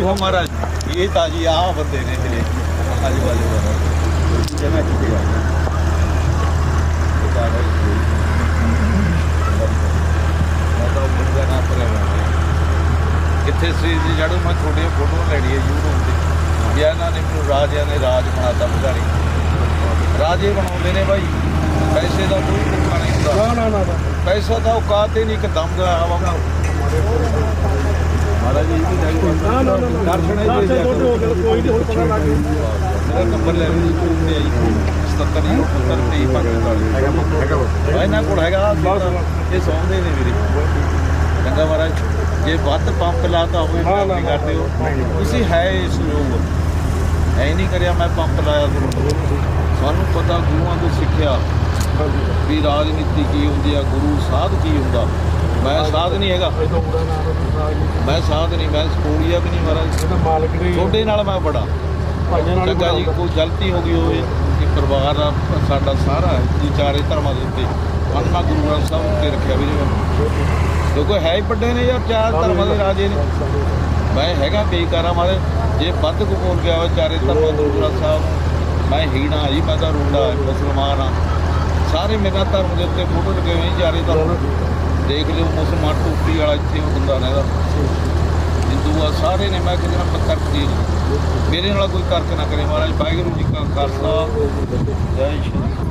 ਉਹ ਮਹਾਰਾਜ ਇਹ ਤਾਂ ਜੀ ਆਹ ਬੰਦੇ ਨੇ ਮੇਰੇ ਅੱਜ ਵਾਲੇ ਵਾਲੇ ਜਿਵੇਂ। ਕਿ ਆ ਕਿੱਥੇ ਸੀ ਜੀ? ਜੜੋ ਮੈਂ ਤੁਹਾਡੀਆਂ ਫੋਟੋਆਂ ਲੈਣੀ ਹੈ YouTube ਤੇ ਵੀ ਇਹਨਾਂ ਨੇ ਮੈਨੂੰ ਰਾਜਿਆਂ ਨੇ ਰਾਜ ਬਣਾਤਾ ਬੁਝਾਰੀ ਰਾਜੇ ਬਣਾਉਂਦੇ ਨੇ ਭਾਈ ਪੈਸੇ ਦਾ ਕੋਈ ਨਹੀਂ ਹੁੰਦਾ। ਨਾ ਨਾ ਨਾ ਨਾ। ਪੈਸਾ ਤਾਂ ਔਕਾਤ ਹੀ ਨਹੀਂ ਇੱਕ ਦਮ ਦਾ ਹਵਾ ਦੀ ਨਾ ਨਾ ਨਾ ਦਰਸ਼ਨ ਹੀ ਦੇ ਕੋਈ ਨਹੀਂ ਹੁਣ ਪਤਾ ਲੱਗ ਗਿਆ ਨੰਬਰ ਲੈ ਲਈ ਤੇ ਆਈ 77 78 23 ਹੈਗਾ ਮੈਂ ਇਹਨਾਂ ਕੋਲ ਹੈਗਾ ਇਹ ਸੌਂਦੇ ਨੇ ਵੀਰੇ ਚੰਗਾ ਮਹਾਰਾਜ ਜੇ ਵੱਧ ਪੰਪ ਲਾਤਾ ਹੋਵੇ ਹਾਂ, ਕਰਦੇ ਹੋ ਤੁਸੀਂ ਹੈ ਇਸ ਯੋਗ ਐ ਨਹੀਂ ਕਰਿਆ ਮੈਂ ਪੰਪ ਲਾਇਆ ਤੁਹਾਨੂੰ ਸਾਨੂੰ ਪਤਾ ਗੁਰੂਆਂ ਤੋਂ ਸਿੱਖਿਆ ਵੀ ਰਾਜਨੀਤੀ ਕੀ ਹੁੰਦੀ ਆ ਗੁਰੂ ਸਾਧ ਕੀ ਹੁੰਦਾ ਮੈਂ ਸਾਧ ਨਹੀਂ ਹੈਗਾ। ਮੈਂ ਸਾਧ ਨਹੀਂ ਮੈਂ ਸਕੂਲੀਆ ਵੀ ਨਹੀਂ ਮਹਾਰਾਜ। ਮਾਲਕ ਨੇ ਤੁਹਾਡੇ ਨਾਲ ਮੈਂ ਬੜਾ। ਭਾਈਆਂ ਨਾਲ ਚੰਗਾ ਜੀ ਕੋਈ ਗਲਤੀ ਹੋ ਗਈ ਹੋਵੇ ਕਿ ਪਰਿਵਾਰ ਦਾ ਸਾਡਾ ਸਾਰਾ ਜੀ ਚਾਰੇ ਧਰਮਾਂ ਦੇ ਉੱਤੇ। ਅੰਨਾ ਗੁਰੂ ਗ੍ਰੰਥ ਸਾਹਿਬ ਉੱਤੇ ਰੱਖਿਆ ਵੀ ਜੀ ਕਿਉਂਕਿ ਹੈ ਹੀ ਵੱਡੇ ਨੇ ਯਾਰ ਚਾਰ ਧਰਮਾਂ ਦੇ ਰਾਜੇ ਨੇ। ਮੈਂ ਹੈਗਾ ਬੇਕਾਰਾ ਮਾਰੇ ਜੇ ਵੱਧ ਕੋ ਬੋਲ ਗਿਆ ਹੋਵੇ ਚਾਰੇ ਧਰਮਾਂ ਗੁਰੂ ਗ੍ਰੰਥ ਸਾਹਿਬ ਮੈਂ ਹੀਣਾ ਜੀ ਮੈਂ ਤਾਂ ਰੂੜਾ ਮੁਸਲਮਾਨ ਆ ਸਾਰੇ ਮੇਰਾ ਧਰਮ ਦੇ ਉੱਤੇ ਫੋਟੋ ਲੱਗੇ ਹੋਏ ਚਾਰੇ ਧਰਮ। ਦੇਖ ਲਿਓ, ਮੁਸਲਮਾਨ ਟੋਪੀ ਵਾਲਾ ਇੱਥੇ ਉਹ ਬੰਦਾ ਰਹਿੰਦਾ। ਹਿੰਦੂ ਆ, ਸਾਰੇ ਨੇ, ਮੈਂ ਕਿਸੇ ਨਾਲ ਪੱਤਰ ਦੀ ਮੇਰੇ ਨਾਲ ਕੋਈ ਤਰਕ ਨਾ ਕਰੇ ਮਹਾਰਾਜ, ਵਾਹਿਗੁਰੂ ਜੀ ਕਾ ਖਾਲਸਾ। ਜੈ ਸ਼੍ਰੀ